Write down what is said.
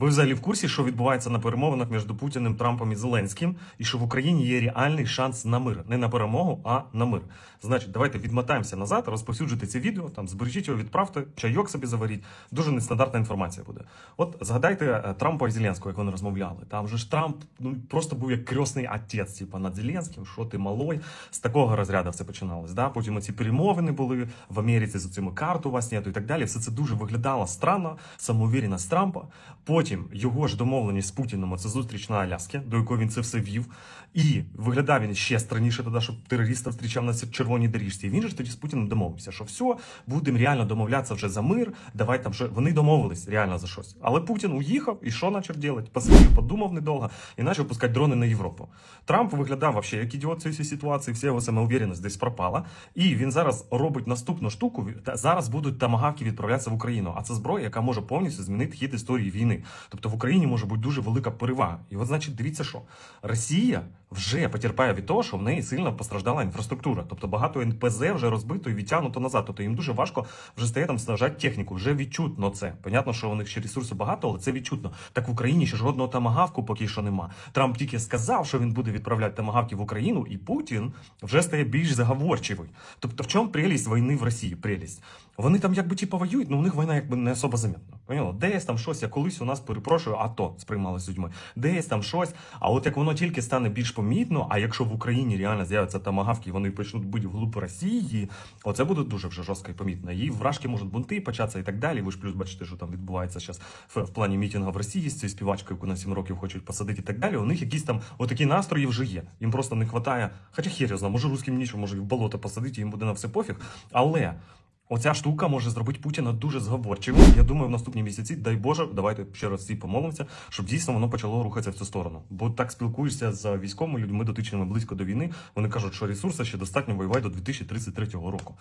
Ви взагалі в курсі, що відбувається на перемовинах між Путіним, Трампом і Зеленським, і що в Україні є реальний шанс на мир, не на перемогу, а на мир. Значить, давайте відмотаємося назад, розповсюджуйте це відео, там збережіть його, відправте, чайок собі заваріть. Дуже нестандартна інформація буде. От згадайте е, Трампа і Зеленського, як вони розмовляли. Там же ж Трамп ну просто був як крісний отець, типа над Зеленським, що ти малой. З такого розряду все починалось. Да? Потім оці перемовини були в Америці з цими карт у вас нету і так далі. Все це дуже виглядало странно, самоувіреність Трампа. Потім його ж домовленість з Путіним це зустріч на Аляскі, до якої він це все вів. І виглядав він ще странніше тоді, щоб терориста зустрічав на червоній доріжці. Він же ж тоді з Путіним домовився, що все, будемо реально домовлятися вже за мир. Давай там вже вони домовились реально за щось. Але Путін уїхав і що почав робити? Посидів, подумав недовго і почав пускати дрони на Європу. Трамп виглядав вообще як ідіот цієї ситуації, вся його самоуверенність десь пропала. І він зараз робить наступну штуку. Зараз будуть тамагавки відправлятися в Україну. А це зброя, яка може повністю змінити хід історії війни. Тобто в Україні може бути дуже велика перевага. І от, значить, дивіться, що Росія вже потерпає від того, що в неї сильно постраждала інфраструктура. Тобто багато НПЗ вже розбито і відтягнуто назад. Тобто їм дуже важко вже стає там снажати техніку. Вже відчутно це. Понятно, що у них ще ресурсу багато, але це відчутно. Так в Україні ще жодного тамагавку поки що нема. Трамп тільки сказав, що він буде відправляти тамагавки в Україну, і Путін вже стає більш заговорчивий. Тобто, в чому прелість війни в Росії? Прелість. Вони там якби типу воюють, але у них війна якби не особо замітна. Поняла? Десь там щось, як колись у нас перепрошую, АТО сприймалось людьми. Десь там щось. А от як воно тільки стане більш помітно, а якщо в Україні реально з'являться тамагавки, вони почнуть бути вглуб Росії, оце буде дуже вже жорстко і помітно. І вражки можуть бунти початися і так далі. Ви ж плюс бачите, що там відбувається зараз в, плані мітингу в Росії з цією співачкою, яку на 7 років хочуть посадити і так далі. У них якісь там отакі настрої вже є. Їм просто не вистачає. Хоча хер я знаю, може русським нічого, може в болото посадити, їм буде на все пофіг. Але. Оця штука може зробити Путіна дуже зговорчивим. Я думаю, в наступні місяці, дай Боже, давайте ще раз всі помолимося, щоб дійсно воно почало рухатися в цю сторону. Бо так спілкуєшся з військовими людьми, дотичними близько до війни. Вони кажуть, що ресурсу ще достатньо воювати до 2033 року.